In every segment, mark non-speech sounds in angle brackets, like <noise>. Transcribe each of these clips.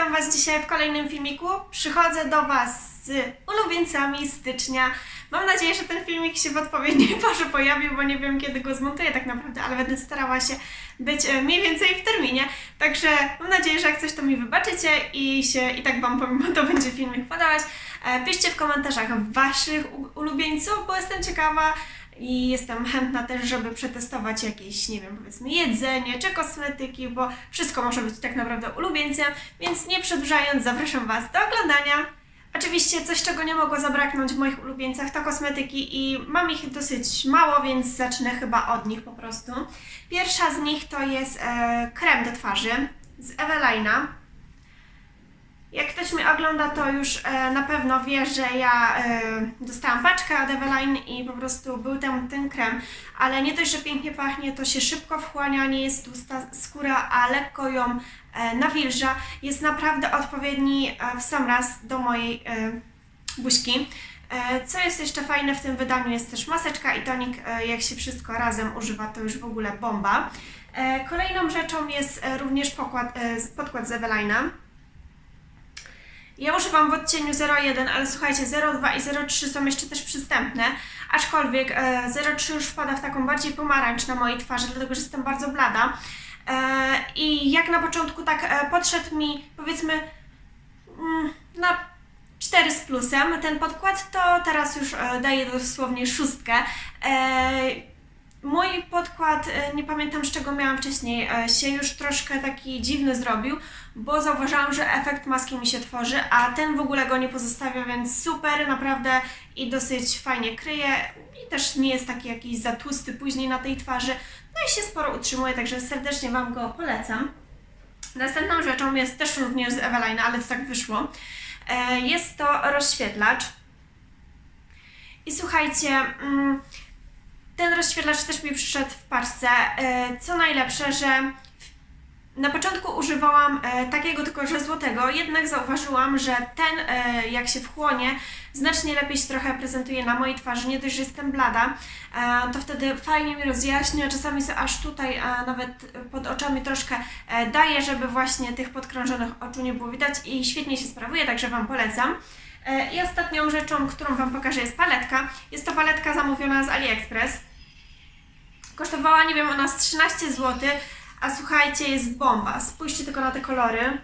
witam Was dzisiaj w kolejnym filmiku. Przychodzę do Was z ulubieńcami stycznia. Mam nadzieję, że ten filmik się w odpowiedniej <laughs> porze pojawił, bo nie wiem kiedy go zmontuję tak naprawdę, ale będę starała się być e, mniej więcej w terminie. Także mam nadzieję, że jak coś to mi wybaczycie i się i tak Wam pomimo to będzie filmik podobać. E, Piszcie w komentarzach Waszych ulubieńców, bo jestem ciekawa i jestem chętna też, żeby przetestować jakieś, nie wiem, powiedzmy jedzenie czy kosmetyki, bo wszystko może być tak naprawdę ulubieńcem, więc nie przedłużając, zapraszam Was do oglądania. Oczywiście coś, czego nie mogło zabraknąć w moich ulubieńcach, to kosmetyki i mam ich dosyć mało, więc zacznę chyba od nich po prostu. Pierwsza z nich to jest e, krem do twarzy z Evelina. Jak ktoś mnie ogląda, to już e, na pewno wie, że ja e, dostałam paczkę od Eveline i po prostu był tam ten krem, ale nie dość, że pięknie pachnie, to się szybko wchłania, nie jest tłusta skóra, a lekko ją e, nawilża. Jest naprawdę odpowiedni e, w sam raz do mojej e, buźki. E, Co jest jeszcze fajne w tym wydaniu jest też maseczka i tonik, e, jak się wszystko razem używa, to już w ogóle bomba. E, Kolejną rzeczą jest e, również pokład, e, podkład z Evelina. Ja używam w odcieniu 01, ale słuchajcie, 02 i 03 są jeszcze też przystępne, aczkolwiek e, 03 już wpada w taką bardziej pomarańcz na mojej twarzy, dlatego że jestem bardzo blada. E, I jak na początku tak e, podszedł mi, powiedzmy, mm, na 4 z plusem ten podkład, to teraz już e, daję dosłownie szóstkę. E, Mój podkład, e, nie pamiętam z czego miałam wcześniej, e, się już troszkę taki dziwny zrobił, bo zauważyłam, że efekt maski mi się tworzy, a ten w ogóle go nie pozostawia, więc super, naprawdę i dosyć fajnie kryje i też nie jest taki jakiś za tłusty później na tej twarzy, no i się sporo utrzymuje, także serdecznie Wam go polecam. Następną rzeczą jest też również z Evelina, ale to tak wyszło. E, Jest to rozświetlacz. I słuchajcie, mm, ten rozświetlacz też mi przyszedł w paczce. E, Co najlepsze, że na początku używałam e, takiego tylko, że złotego, jednak zauważyłam, że ten, e, jak się wchłonie, znacznie lepiej się trochę prezentuje na mojej twarzy. Nie dość, że jestem blada, to wtedy fajnie mi rozjaśnia, czasami sobie aż tutaj, e, nawet pod oczami troszkę daje, żeby właśnie tych podkrążonych oczu nie było widać i świetnie się sprawuje, także Wam polecam. I ostatnią rzeczą, którą Wam pokażę jest paletka. Jest to paletka zamówiona z AliExpress. Kosztowała, nie wiem, ona z 13 zł, a słuchajcie, jest bomba. Spójrzcie tylko na te kolory.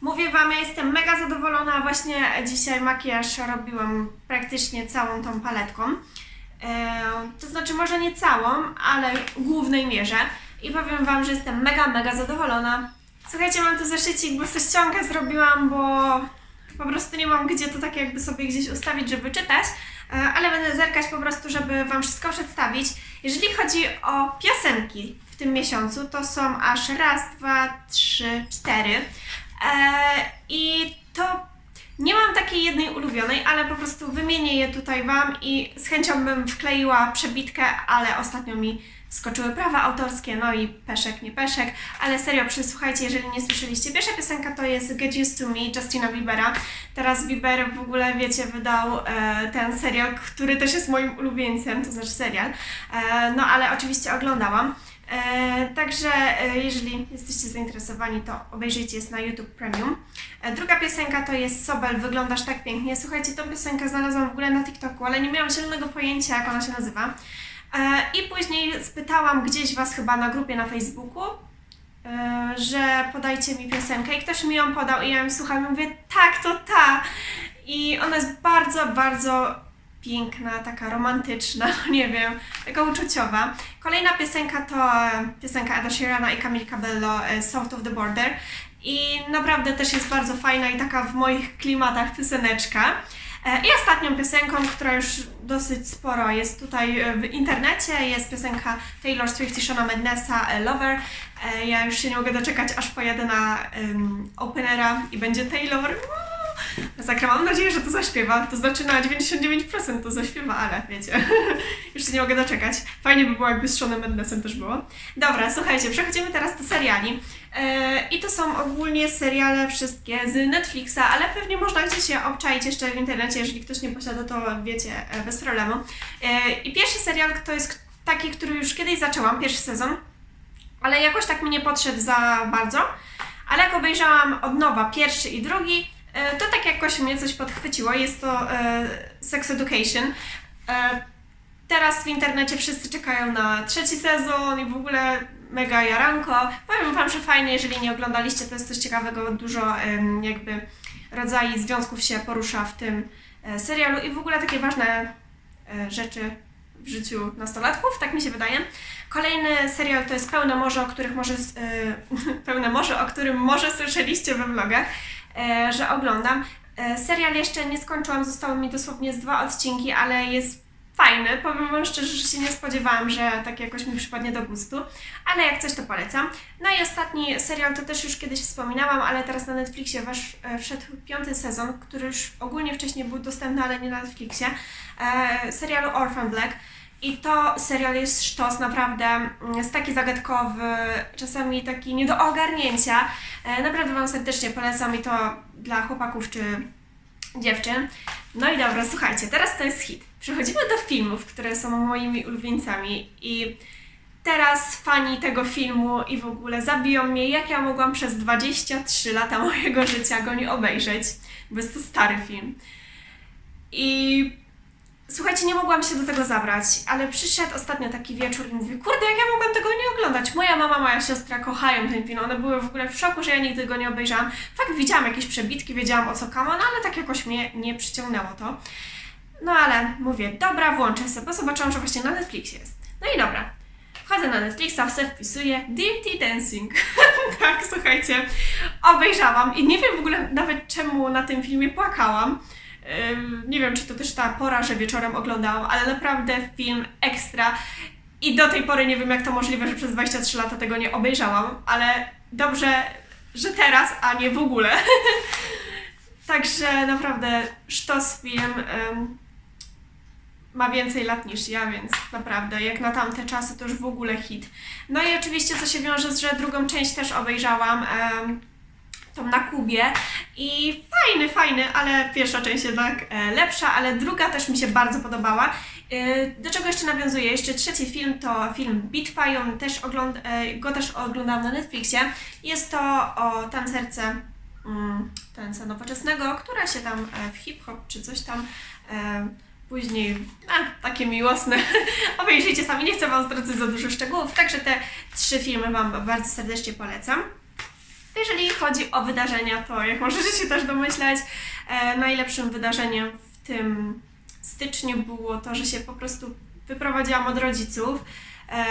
Mówię Wam, ja jestem mega zadowolona. Właśnie dzisiaj makijaż robiłam praktycznie całą tą paletką. E, to znaczy, może nie całą, ale w głównej mierze. I powiem Wam, że jestem mega, mega zadowolona. Słuchajcie, mam tu zeszycik, bo sobie ściągę zrobiłam, bo po prostu nie mam gdzie to tak jakby sobie gdzieś ustawić, żeby czytać, e, ale będę zerkać po prostu, żeby Wam wszystko przedstawić. Jeżeli chodzi o piosenki w tym miesiącu, to są aż raz, dwa, trzy, cztery. E, I to nie mam takiej jednej ulubionej, ale po prostu wymienię je tutaj Wam i z chęcią bym wkleiła przebitkę, ale ostatnio mi skoczyły prawa autorskie, no i peszek, nie peszek, ale serio, przysłuchajcie, jeżeli nie słyszeliście. Pierwsza piosenka to jest Get Used to Me Justina Biebera. Teraz Bieber w ogóle, wiecie, wydał e, ten serial, który też jest moim ulubieńcem, to znaczy serial, e, no ale oczywiście oglądałam. E, także e, jeżeli jesteście zainteresowani, to obejrzyjcie, jest na YouTube Premium. E, druga piosenka to jest Sobel, Wyglądasz tak pięknie. Słuchajcie, tą piosenkę znalazłam w ogóle na TikToku, ale nie miałam zielonego pojęcia, jak ona się nazywa. E, I później spytałam gdzieś Was chyba na grupie na Facebooku, e, że podajcie mi piosenkę i ktoś mi ją podał i ja ją słucham i mówię, tak, to ta. I ona jest bardzo, bardzo piękna, taka romantyczna, <laughs> nie wiem, taka uczuciowa. Kolejna piosenka to piosenka Eda Sheerana i Camille Cabello e, South of the Border i naprawdę też jest bardzo fajna i taka w moich klimatach pioseneczka. E, I ostatnią piosenką, która już dosyć sporo jest tutaj e, w internecie, jest piosenka Taylor Swift i Shona Mendesa e, Lover. Ja już się nie mogę doczekać, aż pojadę na um, Openera i będzie Taylor. Masakra, mam nadzieję, że to zaśpiewa. To znaczy na 99% to zaśpiewa, ale wiecie, <laughs> już się nie mogę doczekać. Fajnie by było, jakby z Seanem Mendesem też było. Dobra, słuchajcie, przechodzimy teraz do seriali. E, I to są ogólnie seriale wszystkie z Netflixa, ale pewnie można gdzieś się obczaić jeszcze w internecie, jeżeli ktoś nie posiada, to wiecie, e, bez problemu. E, I pierwszy serial to jest taki, który już kiedyś zaczęłam, pierwszy sezon. ale jakoś tak mi nie podszedł za bardzo. Ale jak obejrzałam od nowa pierwszy i drugi, to tak jakoś mnie coś podchwyciło. Jest to e, Sex Education. E, Teraz w internecie wszyscy czekają na trzeci sezon i w ogóle mega jaranko. Powiem Wam, że fajnie, jeżeli nie oglądaliście, to jest coś ciekawego, dużo em, jakby rodzajów związków się porusza w tym e, serialu i w ogóle takie ważne e, rzeczy w życiu nastolatków, tak mi się wydaje. Kolejny serial to jest Pełne Morze, o których może, e, <laughs> Pełne Morze, o którym może słyszeliście we vlogach, e, że oglądam. E, serial jeszcze nie skończyłam, zostały mi dosłownie z dwa odcinki, ale jest fajny. Powiem Wam szczerze, że się nie spodziewałam, że tak jakoś mi przypadnie do gustu, ale jak coś to polecam. No i ostatni serial to też już kiedyś wspominałam, ale teraz na Netflixie wasz, e, wszedł piąty sezon, który już ogólnie wcześniej był dostępny, ale nie na Netflixie, e, serialu Orphan Black. I to serial jest sztos, naprawdę jest taki zagadkowy, czasami taki nie do ogarnięcia. E, naprawdę Wam serdecznie polecam i to dla chłopaków czy dziewczyn. No i dobra, słuchajcie, teraz to jest hit. Przechodzimy do filmów, które są moimi ulubieńcami i teraz fani tego filmu i w ogóle zabiją mnie, jak ja mogłam przez 23 lata mojego życia go nie obejrzeć, bo jest to stary film. I słuchajcie, nie mogłam się do tego zabrać, ale przyszedł ostatnio taki wieczór i mówię, kurde, jak ja mogłam tego nie oglądać? Moja mama, moja siostra kochają ten film, one były w ogóle w szoku, że ja nigdy go nie obejrzałam. Fakt, widziałam jakieś przebitki, wiedziałam o co kama, no ale tak jakoś mnie nie przyciągnęło to. No ale mówię, dobra, włączę sobie, bo zobaczyłam, że właśnie na Netflixie jest. No i dobra. Wchodzę na Netflixa, wse wpisuję Dirty Dancing. <laughs> tak, słuchajcie, obejrzałam i nie wiem w ogóle nawet czemu na tym filmie płakałam. Nie wiem, czy to też ta pora, że wieczorem oglądałam, ale naprawdę film ekstra. I do tej pory nie wiem, jak to możliwe, że przez 23 lata tego nie obejrzałam, ale dobrze, że teraz, a nie w ogóle. <laughs> Także naprawdę sztos film. ym, ma więcej lat niż ja, więc naprawdę, jak na tamte czasy, to już w ogóle hit. No i oczywiście, co się wiąże z, że drugą część też obejrzałam, em, tą na Kubie i fajny, fajny, ale pierwsza część jednak e, lepsza, ale druga też mi się bardzo podobała. E, do czego jeszcze nawiązuję? Jeszcze trzeci film to film Bitwa i też ogląd- e, go też oglądałam na Netflixie. Jest to o tancerce, mm, tańca nowoczesnego, która się tam w hip-hop czy coś tam później, a, takie miłosne. <laughs> Obejrzyjcie sami, nie chcę Wam zdradzać za dużo szczegółów, także te trzy filmy Wam bardzo serdecznie polecam. Jeżeli chodzi o wydarzenia, to jak możecie się też domyśleć, e, najlepszym wydarzeniem w tym styczniu było to, że się po prostu wyprowadziłam od rodziców e,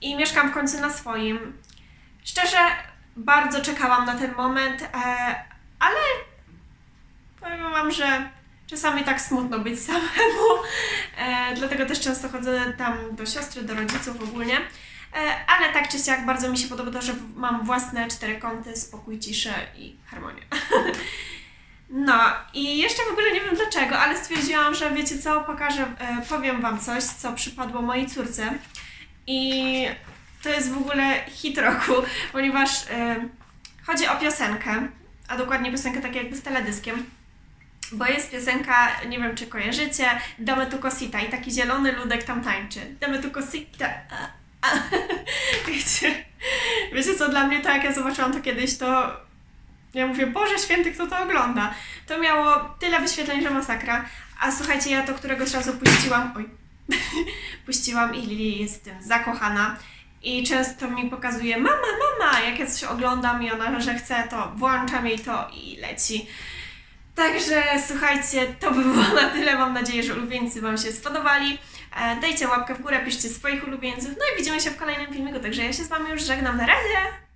i mieszkam w końcu na swoim. Szczerze, bardzo czekałam na ten moment, e, ale powiem Wam, że czasami tak smutno być samemu, e, dlatego też często chodzę tam do siostry, do rodziców ogólnie. E, Ale tak czy siak bardzo mi się podoba to, że mam własne cztery kąty, spokój, ciszę i harmonię. <laughs> No i jeszcze w ogóle nie wiem dlaczego, ale stwierdziłam, że wiecie co, pokażę, e, powiem Wam coś, co przypadło mojej córce. I to jest w ogóle hit roku, <laughs> ponieważ e, chodzi o piosenkę, a dokładnie piosenkę tak jakby z teledyskiem. Bo jest piosenka, nie wiem czy kojarzycie, Dame tu cosita i taki zielony ludek tam tańczy. Dame tu cosita. A. <laughs> Wiecie, wiecie co, dla mnie to jak ja zobaczyłam to kiedyś, to ja mówię, Boże Święty, kto to ogląda? To miało tyle wyświetleń, że masakra. A słuchajcie, ja to któregoś razu puściłam, oj, <laughs> puściłam i Lili jest w tym zakochana. I często mi pokazuje, mama, mama, jak ja coś oglądam i ona, że chce, to włączam jej to i leci. Także słuchajcie, to by było na tyle. Mam nadzieję, że ulubieńcy Wam się spodobali. E, Dajcie łapkę w górę, piszcie swoich ulubieńców. No i widzimy się w kolejnym filmiku. Także ja się z Wami już żegnam. Na razie!